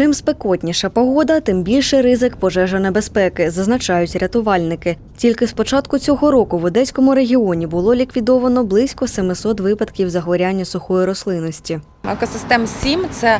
Чим спекотніша погода, тим більше ризик пожежонебезпеки, зазначають рятувальники. Тільки з початку цього року в Одеському регіоні було ліквідовано близько 700 випадків загоряння сухої рослинності. Екосистем 7 це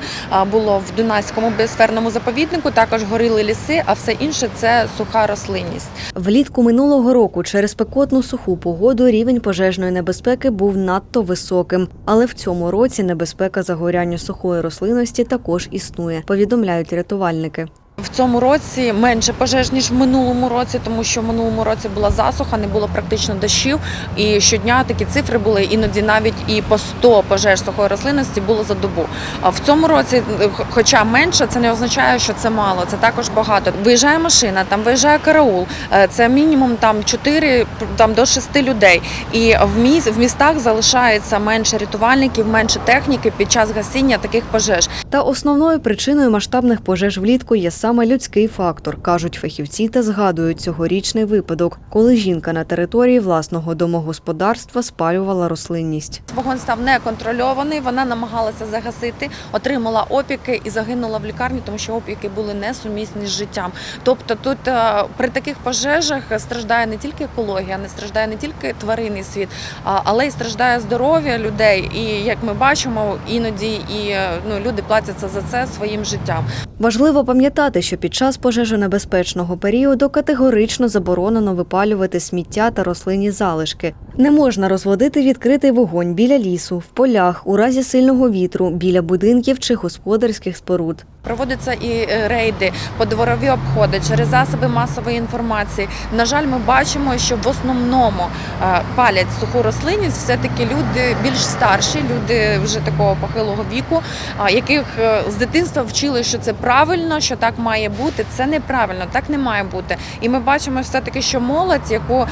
було в Дунайському біосферному заповіднику. Також горіли ліси, а все інше це суха рослинність. Влітку минулого року через пекотну суху погоду рівень пожежної небезпеки був надто високим. Але в цьому році небезпека загоряння сухої рослинності також існує, повідомляють рятувальники. В цьому році менше пожеж ніж в минулому році, тому що в минулому році була засуха, не було практично дощів. І щодня такі цифри були іноді навіть і по 100 пожеж сухої рослинності було за добу. А в цьому році, хоча менше, це не означає, що це мало. Це також багато. Виїжджає машина, там виїжджає караул. е, Це мінімум там 4 там до 6 людей. І в міс в містах залишається менше рятувальників, менше техніки під час гасіння таких пожеж. Та основною причиною масштабних пожеж влітку є саме людський фактор, кажуть фахівці та згадують цьогорічний випадок, коли жінка на території власного домогосподарства спалювала рослинність. Вогонь став неконтрольований. Вона намагалася загасити, отримала опіки і загинула в лікарні, тому що опіки були несумісні з життям. Тобто, тут е, при таких пожежах страждає не тільки екологія, не страждає не тільки тваринний світ, але й страждає здоров'я людей. І як ми бачимо, іноді і е, ну люди платяться за це своїм життям. Важливо пам'ятати, що під час пожежонебезпечного періоду категорично заборонено випалювати сміття та рослинні залишки. Не можна розводити відкритий вогонь біля лісу, в полях, у разі сильного вітру, біля будинків чи господарських споруд. Проводяться і е, рейди, подворові обходи через засоби масової інформації. На жаль, ми бачимо, що в основному е, палять суху рослинність все-таки люди більш старші, люди вже такого похилого віку, яких е, з дитинства вчили, що це правильно, що так має бути. Це неправильно, так не має бути. І ми бачимо все-таки, що молодь, яку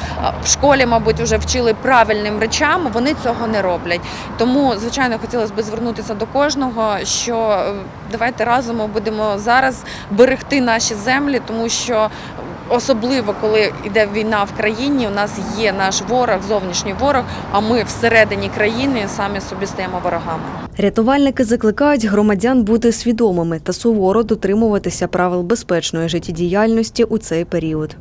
в школі, мабуть, вже вчили правильним речам, вони цього не роблять. Тому, звичайно, хотілося б звернутися до кожного, що давайте разом будемо зараз берегти наші землі, тому що особливо коли йде війна в країні, у нас є наш ворог, зовнішній ворог. А ми всередині країни самі собі стаємо ворогами. Рятувальники закликають громадян бути свідомими та суворо дотримуватися правил безпечної життєдіяльності у цей період.